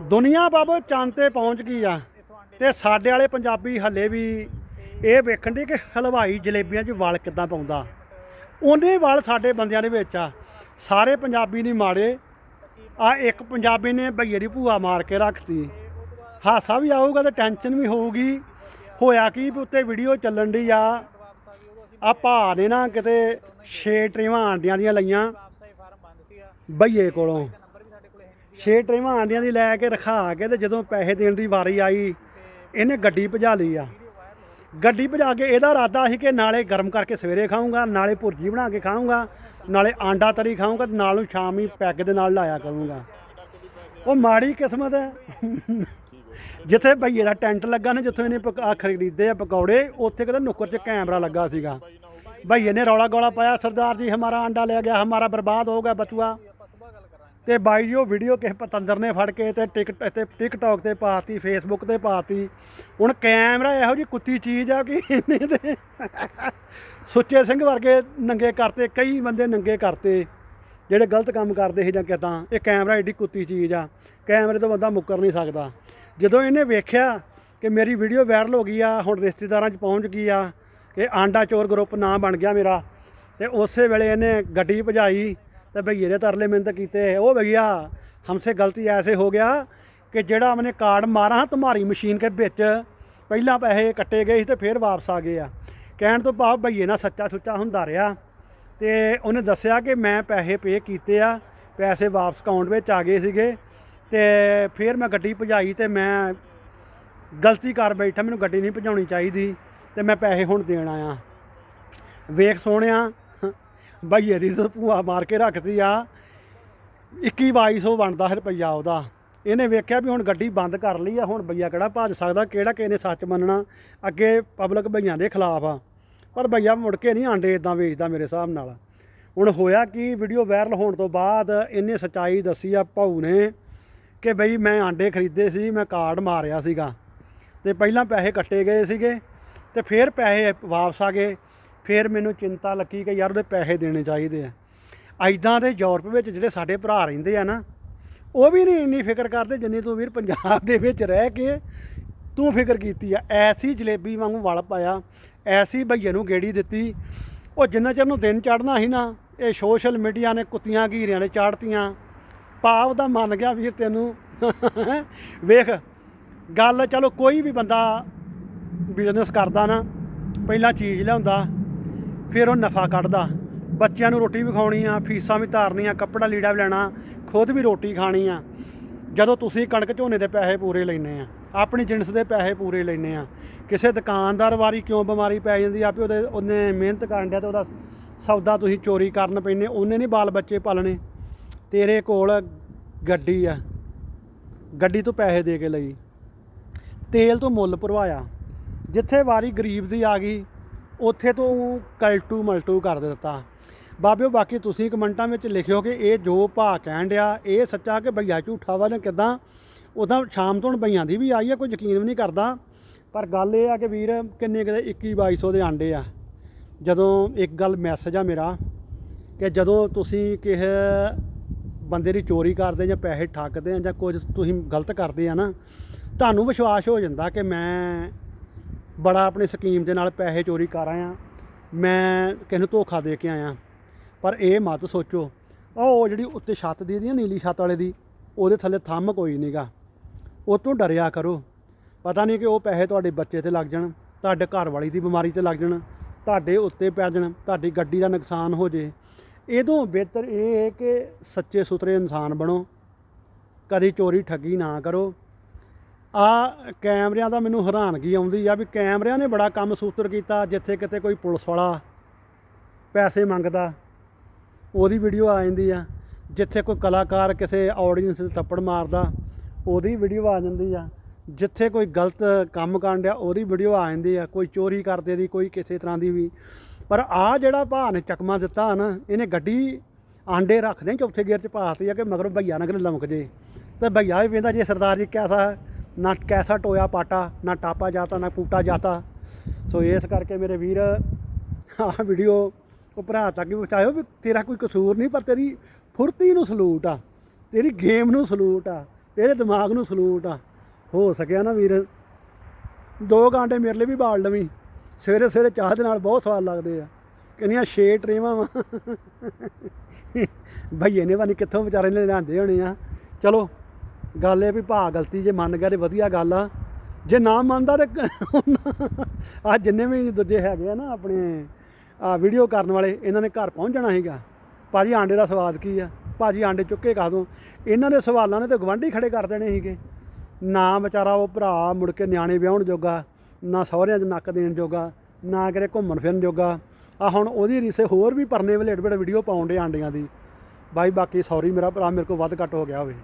ਦੁਨੀਆ ਬਾਬਾ ਚੰਦ ਤੇ ਪਹੁੰਚ ਗਈ ਆ ਤੇ ਸਾਡੇ ਵਾਲੇ ਪੰਜਾਬੀ ਹੱਲੇ ਵੀ ਇਹ ਵੇਖਣ ਦੀ ਕਿ ਹਲਵਾਈ ਜਲੇਬੀਆਂ 'ਚ ਵਲ ਕਿੱਦਾਂ ਪਾਉਂਦਾ। ਉਹਨੇ ਵਲ ਸਾਡੇ ਬੰਦਿਆਂ ਦੇ ਵਿੱਚ ਆ। ਸਾਰੇ ਪੰਜਾਬੀ ਨਹੀਂ ਮਾੜੇ। ਆ ਇੱਕ ਪੰਜਾਬੀ ਨੇ ਭਈਏ ਦੀ ਭੂਆ ਮਾਰ ਕੇ ਰੱਖਤੀ। ਹਾਸਾ ਵੀ ਆਊਗਾ ਤੇ ਟੈਨਸ਼ਨ ਵੀ ਹੋਊਗੀ। ਹੋਇਆ ਕੀ ਵੀ ਉੱਤੇ ਵੀਡੀਓ ਚੱਲਣ ਦੀ ਆ। ਆ ਭਾ ਨੇ ਨਾ ਕਿਤੇ ਛੇ ਟਰੇਵਾਂ ਆਂਡੀਆਂ ਦੀਆਂ ਲਈਆਂ। ਭਈਏ ਕੋਲੋਂ। ਛੇ ਟਰੇਵਾਂ ਆਂਡਿਆਂ ਦੀ ਲੈ ਕੇ ਰਖਾ ਕੇ ਤੇ ਜਦੋਂ ਪੈਸੇ ਦੇਣ ਦੀ ਵਾਰੀ ਆਈ, ਇਹਨੇ ਗੱਡੀ ਭਜਾ ਲਈ ਆ। ਗੱਡੀ ਭਜਾ ਕੇ ਇਹਦਾ ਇਰਾਦਾ ਸੀ ਕਿ ਨਾਲੇ ਗਰਮ ਕਰਕੇ ਸਵੇਰੇ ਖਾਊਂਗਾ, ਨਾਲੇ ਭੁਰਜੀ ਬਣਾ ਕੇ ਖਾਊਂਗਾ, ਨਾਲੇ ਆਂਡਾ ਤਰੀ ਖਾਊਂਗਾ ਤੇ ਨਾਲ ਨੂੰ ਸ਼ਾਮ ਪੈਗ ਦੇ ਨਾਲ ਲਾਇਆ ਕਰੂੰਗਾ। ਉਹ ਮਾੜੀ ਕਿਸਮਤ ਹੈ। ਜਿੱਥੇ ਭਈਏ ਦਾ ਟੈਂਟ ਲੱਗਾ ਨੇ, ਜਿੱਥੋਂ ਇਹਨੇ ਪਕ- ਖਰੀਦੇ ਆ ਪਕੌੜੇ, ਉੱਥੇ ਕਿਤੇ ਨੁੱਕਰ 'ਚ ਕੈਮਰਾ ਲੱਗਾ ਸੀਗਾ। ਭਈਏ ਨੇ ਰੌਲਾ ਗੋਲਾ ਪਾਇਆ, ਸਰਦਾਰ ਜੀ ਹਮਾਰਾ ਆਂਡਾ ਲੈ ਗਿਆ, ਹਮਾਰਾ ਬਰਬਾਦ ਹੋ ਗਿਆ ਬਚੂਆ। ਤੇ ਬਾਈ ਜੀ, ਉਹ ਵੀਡੀਓ ਕਿਸੇ ਪਤੰਦਰ ਨੇ ਫੜ ਕੇ ਤੇ ਟਿਕਟ ਤੇ ਟਿਕਟੌਕ ਤੇ ਪਾਤੀ ਫੇਸਬੁੱਕ ਤੇ ਪਾਤੀ। ਹੁਣ ਕੈਮਰਾ ਇਹੋ ਜੀ ਕੁੱਤੀ ਚੀਜ਼ ਆ ਕਿ ਇਹਨੇ ਤੇ ਸੁੱਚੇ ਸਿੰਘ ਵਰਗੇ ਨੰਗੇ ਕਰਤੇ, ਕਈ ਬੰਦੇ ਨੰਗੇ ਕਰਤੇ, ਜਿਹੜੇ ਗਲਤ ਕੰਮ ਕਰਦੇ ਸੀ ਜਾਂ ਕਿਦਾਂ। ਇਹ ਕੈਮਰਾ ਏਡੀ ਕੁੱਤੀ ਚੀਜ਼ ਆ। ਕੈਮਰੇ ਤੋਂ ਬੰਦਾ ਮੁੱਕਰ ਨਹੀਂ ਸਕਦਾ। ਜਦੋਂ ਇਹਨੇ ਵੇਖਿਆ ਕਿ ਮੇਰੀ ਵੀਡੀਓ ਵਾਇਰਲ ਹੋ ਗਈ ਆ, ਹੁਣ ਰਿਸ਼ਤੇਦਾਰਾਂ 'ਚ ਪਹੁੰਚ ਗਈ ਆ, ਕਿ ਆਂਡਾ ਚੋਰ ਗਰੁੱਪ ਨਾਂ ਬਣ ਗਿਆ ਮੇਰਾ, ਤੇ ਉਸੇ ਵੇਲੇ ਇਹਨੇ ਗੱਡੀ ਭਜਾਈ ਤੇ ਭਈਏ ਦੇ ਤਰਲੇ ਮਿੰਤ ਕੀਤੇ ਉਹ ਭਈਆ ਹਮਸੇ ਗਲਤੀ ਐਸੇ ਹੋ ਗਿਆ ਕਿ ਜਿਹੜਾ ਮੈਨੇ ਕਾਰਡ ਮਾਰਾ ਤੁਹਾਡੀ ਮਸ਼ੀਨ ਕੇ ਵਿੱਚ ਪਹਿਲਾਂ ਪੈਸੇ ਕੱਟੇ ਗਏ ਸੀ ਤੇ ਫਿਰ ਵਾਪਸ ਆ ਗਏ ਆ। ਕਹਿਣ ਤੋਂ ਭਾਵ ਭਈਏ ਨਾਲ ਸੱਚਾ ਸੁੱਚਾ ਹੁੰਦਾ ਰਿਹਾ ਤੇ ਉਹਨੇ ਦੱਸਿਆ ਕਿ ਮੈਂ ਪੈਸੇ ਪੇ ਕੀਤੇ ਆ, ਪੈਸੇ ਵਾਪਸ ਅਕਾਊਂਟ ਵਿੱਚ ਆ ਗਏ ਸੀਗੇ ਤੇ ਫਿਰ ਮੈਂ ਗੱਡੀ ਭਜਾਈ ਤੇ ਮੈਂ ਗਲਤੀ ਕਰ ਬੈਠਾ, ਮੈਨੂੰ ਗੱਡੀ ਨਹੀਂ ਭਜਾਉਣੀ ਚਾਹੀਦੀ ਤੇ ਮੈਂ ਪੈਸੇ ਹੁਣ ਦੇਣ ਆਇਆ। ਵੇਖ ਸੋਹਣਿਆ ਬਈਏ ਦੀ ਭੂਆ ਮਾਰ ਕੇ ਰੱਖਦੀ ਆ। 21 2200 ਬਣਦਾ ਹੈ ਰੁਪਈਆ ਉਹਦਾ। ਇਹਨੇ ਵੇਖਿਆ ਵੀ ਹੁਣ ਗੱਡੀ ਬੰਦ ਕਰ ਲਈ ਆ, ਹੁਣ ਬਈਆ ਕਿਹੜਾ ਭੱਜ ਸਕਦਾ, ਕਿਹੜਾ ਕਿਸੇ ਨੇ ਸੱਚ ਮੰਨਣਾ। ਅੱਗੇ ਪਬਲਿਕ ਬਈਆਂ ਦੇ ਖਿਲਾਫ ਆ। ਪਰ ਬਈਆ ਮੁੜ ਕੇ ਨਹੀਂ ਆਂਡੇ ਇਦਾਂ ਵੇਚਦਾ ਮੇਰੇ ਹਿਸਾਬ ਨਾਲ। ਹੁਣ ਹੋਇਆ ਕਿ ਵੀਡੀਓ ਵਾਇਰਲ ਹੋਣ ਤੋਂ ਬਾਅਦ ਇਹਨੇ ਸਚਾਈ ਦੱਸੀ ਆ ਭਾਊ ਨੇ ਕਿ ਬਈ ਮੈਂ ਆਂਡੇ ਖਰੀਦੇ ਸੀ, ਮੈਂ ਕਾਰਡ ਮਾਰਿਆ ਸੀਗਾ। ਤੇ ਪਹਿਲਾਂ ਪੈਸੇ ਕੱਟੇ ਗਏ ਸੀਗੇ ਤੇ ਫਿਰ ਪੈਸੇ ਵਾਪਸ ਆ ਗਏ। ਫਿਰ ਮੈਨੂੰ ਚਿੰਤਾ ਲੱਗੀ ਕਿ ਯਾਰ ਉਹਦੇ ਪੈਸੇ ਦੇਣੇ ਚਾਹੀਦੇ ਆ। ਐਦਾਂ ਦੇ ਯੂਰਪ ਵਿੱਚ ਜਿਹੜੇ ਸਾਡੇ ਭਰਾ ਰਹਿੰਦੇ ਆ ਨਾ, ਉਹ ਵੀ ਨਹੀਂ ਇੰਨੀ ਫਿਕਰ ਕਰਦੇ ਜਿੰਨੀ ਤੂੰ ਵੀਰ ਪੰਜਾਬ ਦੇ ਵਿੱਚ ਰਹਿ ਕੇ ਤੂੰ ਫਿਕਰ ਕੀਤੀ ਆ। ਐਸੀ ਜਲੇਬੀ ਵਾਂਗੂ ਵਲ ਪਾਇਆ, ਐਸੀ ਭਈਏ ਨੂੰ ਗੇੜੀ ਦਿੱਤੀ। ਉਹ ਜਿੰਨਾ ਚਿਰ ਨੂੰ ਦਿਨ ਚੜਨਾ ਸੀ ਨਾ, ਇਹ ਸੋਸ਼ਲ ਮੀਡੀਆ ਨੇ ਕੁੱਤੀਆਂ ਘੀਰਿਆਂ ਨੇ ਚਾੜਤੀਆਂ। ਪਾਪ ਦਾ ਮੰਨ ਗਿਆ ਵੀਰ ਤੈਨੂੰ। ਵੇਖ, ਗੱਲ ਚਲੋ ਕੋਈ ਵੀ ਬੰਦਾ ਬਿਜ਼ਨਸ ਕਰਦਾ ਨਾ, ਪਹਿਲਾਂ ਚੀਜ਼ ਲਿਆਉਂਦਾ। ਫਿਰ ਉਹ ਨਫਾ ਕੱਢਦਾ। ਬੱਚਿਆਂ ਨੂੰ ਰੋਟੀ ਵੀ ਖਾਣੀ ਆ, ਫੀਸਾਂ ਵੀ ਧਾਰਨੀਆਂ, ਕੱਪੜਾ ਲੀੜਾ ਵੀ ਲੈਣਾ, ਖੁਦ ਵੀ ਰੋਟੀ ਖਾਣੀ ਆ। ਜਦੋਂ ਤੁਸੀਂ ਕਣਕ ਝੋਨੇ ਦੇ ਪੈਸੇ ਪੂਰੇ ਲੈਨੇ ਆ, ਆਪਣੀ ਜਿੰਸ ਦੇ ਪੈਸੇ ਪੂਰੇ ਲੈਨੇ ਆ, ਕਿਸੇ ਦੁਕਾਨਦਾਰ ਵਾਰੀ ਕਿਉਂ ਬਿਮਾਰੀ ਪੈ ਜਾਂਦੀ ਆ ਵੀ ਉਹਦੇ, ਉਹਨੇ ਮਿਹਨਤ ਕਰਨ ਡਿਆ ਤੇ ਉਹਦਾ ਸੌਦਾ ਤੁਸੀਂ ਚੋਰੀ ਕਰਨ ਪੈਨੇ ਉਹਨੇ ਨਹੀਂ ਬਾਲ ਬੱਚੇ ਪਾਲਣੇ। ਤੇਰੇ ਕੋਲ ਗੱਡੀ ਆ, ਗੱਡੀ ਤੋਂ ਪੈਸੇ ਦੇ ਕੇ ਲਈ। ਤੇਲ ਤੋਂ ਮੁੱਲ ਭਰਵਾਇਆ। ਜਿੱਥੇ ਵਾਰੀ ਗਰੀਬ ਦੀ ਆ ਗਈ ਉੱਥੇ ਤੋਂ ਕਲਟੂ ਮਲਟੂ ਕਰ ਦਿੱਤਾ। ਬਾਬਿਓ, ਬਾਕੀ ਤੁਸੀਂ ਕਮੈਂਟਾਂ ਵਿੱਚ ਲਿਖਿਓ ਕਿ ਇਹ ਜੋ ਭਾ ਕਹਿਣ ਡਿਆ, ਇਹ ਸੱਚਾ ਕਿ ਭਈਆ ਝੂਠਾ ਵਾ ਜਾਂ ਕਿਦਾਂ? ਉਦਾਂ ਸ਼ਾਮ ਤੋਂ ਹੁਣ ਭਈਆਂ ਦੀ ਵੀ ਆਈ ਹੈ ਕੋਈ ਯਕੀਨ ਵੀ ਨਹੀਂ ਕਰਦਾ। ਪਰ ਗੱਲ ਇਹ ਆ ਕਿ ਵੀਰ, ਕਿੰਨੇ ਕਿਤੇ 21 2200 ਦੇ ਆਂਡੇ ਆ। ਜਦੋਂ ਇੱਕ ਗੱਲ ਮੈਸੇਜ ਆ ਮੇਰਾ, ਕਿ ਜਦੋਂ ਤੁਸੀਂ ਕਿਸੇ ਬੰਦੇ ਦੀ ਚੋਰੀ ਕਰਦੇ ਜਾਂ ਪੈਸੇ ਠੱਗਦੇ ਆ ਜਾਂ ਕੁਝ ਤੁਸੀਂ ਗਲਤ ਕਰਦੇ ਆ ਨਾ, ਤੁਹਾਨੂੰ ਵਿਸ਼ਵਾਸ ਹੋ ਜਾਂਦਾ ਕਿ ਮੈਂ ਬੜਾ ਆਪਣੀ ਸਕੀਮ ਦੇ ਨਾਲ ਪੈਸੇ ਚੋਰੀ ਕਰ ਆਇਆ। ਮੈਂ ਕਿਸੇ ਨੂੰ ਧੋਖਾ ਦੇ ਕੇ ਆਇਆ। ਪਰ ਇਹ ਮਤ ਸੋਚੋ ਉਹ ਜਿਹੜੀ ਉੱਤੇ ਛੱਤ ਦੀ ਦੀ ਨੀਲੀ ਛੱਤ ਵਾਲੇ ਦੀ, ਉਹਦੇ ਥੱਲੇ ਥੰਮ ਕੋਈ ਨਹੀਂਗਾ ਉਹ ਤੋਂ ਡਰਿਆ ਕਰੋ। ਪਤਾ ਨਹੀਂ ਕਿ ਉਹ ਪੈਸੇ ਤੁਹਾਡੇ ਬੱਚੇ ਤੇ ਲੱਗ ਜਾਣ, ਤੁਹਾਡੇ ਘਰ ਵਾਲੀ ਦੀ ਬਿਮਾਰੀ ਤੇ ਲੱਗ ਜਾਣ, ਤੁਹਾਡੇ ਉੱਤੇ ਪੈ ਜਾਣ, ਤੁਹਾਡੀ ਗੱਡੀ ਦਾ ਨੁਕਸਾਨ ਹੋ ਜੇ। ਇਹਦੋਂ ਬਿਹਤਰ ਇਹ ਹੈ ਕਿ ਸੱਚੇ ਸੁਥਰੇ ਇਨਸਾਨ ਬਣੋ। ਕਦੀ ਚੋਰੀ ਠੱਗੀ ਨਾ ਕਰੋ। ਆ ਕੈਮਰਿਆਂ ਦਾ ਮੈਨੂੰ ਹੈਰਾਨਗੀ ਆਉਂਦੀ ਆ ਵੀ ਕੈਮਰਿਆਂ ਨੇ ਬੜਾ ਕੰਮ ਸੂਤਰ ਕੀਤਾ, ਜਿੱਥੇ ਕਿਤੇ ਕੋਈ ਪੁਲਿਸ ਵਾਲਾ ਪੈਸੇ ਮੰਗਦਾ, ਉਹਦੀ ਵੀਡੀਓ ਆ ਜਾਂਦੀ ਆ। ਜਿੱਥੇ ਕੋਈ ਕਲਾਕਾਰ ਕਿਸੇ ਆਡੀਅנס ਦੇ ਥੱਪੜ ਮਾਰਦਾ, ਉਹਦੀ ਵੀਡੀਓ ਆ ਜਾਂਦੀ ਆ। ਜਿੱਥੇ ਕੋਈ ਗਲਤ ਕੰਮ ਕਰਨ ਡਿਆ, ਉਹਦੀ ਵੀਡੀਓ ਆ ਜਾਂਦੀ ਆ। ਕੋਈ ਚੋਰੀ ਕਰਦੇ ਦੀ, ਕੋਈ ਕਿਸੇ ਤਰ੍ਹਾਂ ਦੀ ਵੀ। ਪਰ ਆ ਜਿਹੜਾ ਭਾ ਨੇ ਚਕਮਾ ਦਿੱਤਾ ਨਾ, ਇਹਨੇ ਗੱਡੀ ਆਂਡੇ ਰੱਖਦੇ ਚੌਥੇ ਗੇਅਰ ਚ ਪਾਤੀ ਆ ਕਿ ਮਗਰ ਭਈਆ ਨਾ ਕਿਤੇ ਲਮਕ ਜੇ। ਤੇ ਭਈਆ ਵੀ ਵੇਂਦਾ, ਜੇ ਸਰਦਾਰ ਜੀ ਕੈਸਾ ਨਾ ਕੈਸਾ ਟੋਇਆ ਪਾਟਾ, ਨਾ ਟਾਪਾ ਜਾਤਾ, ਨਾ ਕੂਟਾ ਜਾਤਾ। ਸੋ ਇਸ ਕਰਕੇ ਮੇਰੇ ਵੀਰ, ਆਹ ਵੀਡੀਓ ਉਹ ਭਰਾ ਤੱਕ ਵੀ ਪਹੁੰਚਾਇਓ ਵੀ ਤੇਰਾ ਕੋਈ ਕਸੂਰ ਨਹੀਂ, ਪਰ ਤੇਰੀ ਫੁਰਤੀ ਨੂੰ ਸਲੂਟ ਆ। ਤੇਰੀ ਗੇਮ ਨੂੰ ਸਲੂਟ ਆ। ਤੇਰੇ ਦਿਮਾਗ ਨੂੰ ਸਲੂਟ ਆ। ਹੋ ਸਕਿਆ ਨਾ ਵੀਰ। ਦੋ ਘੰਟੇ ਮੇਰੇ ਲਈ ਵੀ ਬਾਲ ਲਵੀਂ। ਸਵੇਰੇ ਸਵੇਰੇ ਚਾਹ ਦੇ ਨਾਲ ਬਹੁਤ ਸਵਾਦ ਲੱਗਦੇ ਆ। ਕਿੰਨੀਆਂ ਛੇ ਟਰੇਵਾਂ ਵਾ। ਭਈਏ ਨੇ ਪਤਾ ਕਿੱਥੋਂ ਵਿਚਾਰੇ ਨੇ ਲਿਆਂਦੇ ਹੋਣੇ ਆ। ਚਲੋ ਗੱਲ ਇਹ ਵੀ ਭਾ ਗਲਤੀ ਜੇ ਮੰਨ ਗਿਆ ਤੇ ਵਧੀਆ ਗੱਲ ਆ। ਜੇ ਨਾ ਮੰਨਦਾ ਤੇ ਆ ਜਿੰਨੇ ਵੀ ਦੂਜੇ ਹੈਗੇ ਆ ਨਾ ਆਪਣੇ, ਆ ਵੀਡੀਓ ਕਰਨ ਵਾਲੇ, ਇਹਨਾਂ ਨੇ ਘਰ ਪਹੁੰਚ ਜਾਣਾ ਸੀਗਾ। ਭਾਜੀ ਆਂਡੇ ਦਾ ਸਵਾਦ ਕੀ ਆ? ਭਾਜੀ ਆਂਡੇ ਚੁੱਕੇ ਕਾ ਦੋ। ਇਹਨਾਂ ਦੇ ਸਵਾਲਾਂ ਨੇ ਤੇ ਗਵਾਂਢੀ ਖੜੇ ਕਰ ਦੇਣੇ ਸੀਗੇ। ਨਾ ਵਿਚਾਰਾ ਉਹ ਭਰਾ ਮੁੜ ਕੇ ਨਿਆਣੇ ਵਿਆਹਣ ਜੋਗਾ, ਨਾ ਸਹੁਰਿਆਂ 'ਚ ਨੱਕ ਦੇਣ ਜੋਗਾ, ਨਾ ਕਿਤੇ ਘੁੰਮਣ ਫਿਰਨ ਜੋਗਾ। ਆ ਹੁਣ ਉਹਦੀ ਰੀਸੇ ਹੋਰ ਵੀ ਪਰਨੇ ਵਲੇਟ ਵਲੇਟ ਵੀਡੀਓ ਪਾਉਣ ਦੇ ਆਂਡਿਆਂ ਦੀ। ਬਾਈ ਬਾਕੀ ਸੌਰੀ ਮੇਰਾ ਭਰਾ, ਮੇਰੇ ਕੋਲ ਵੱਧ ਘੱਟ ਹੋ ਗਿਆ ਹੋਵੇ।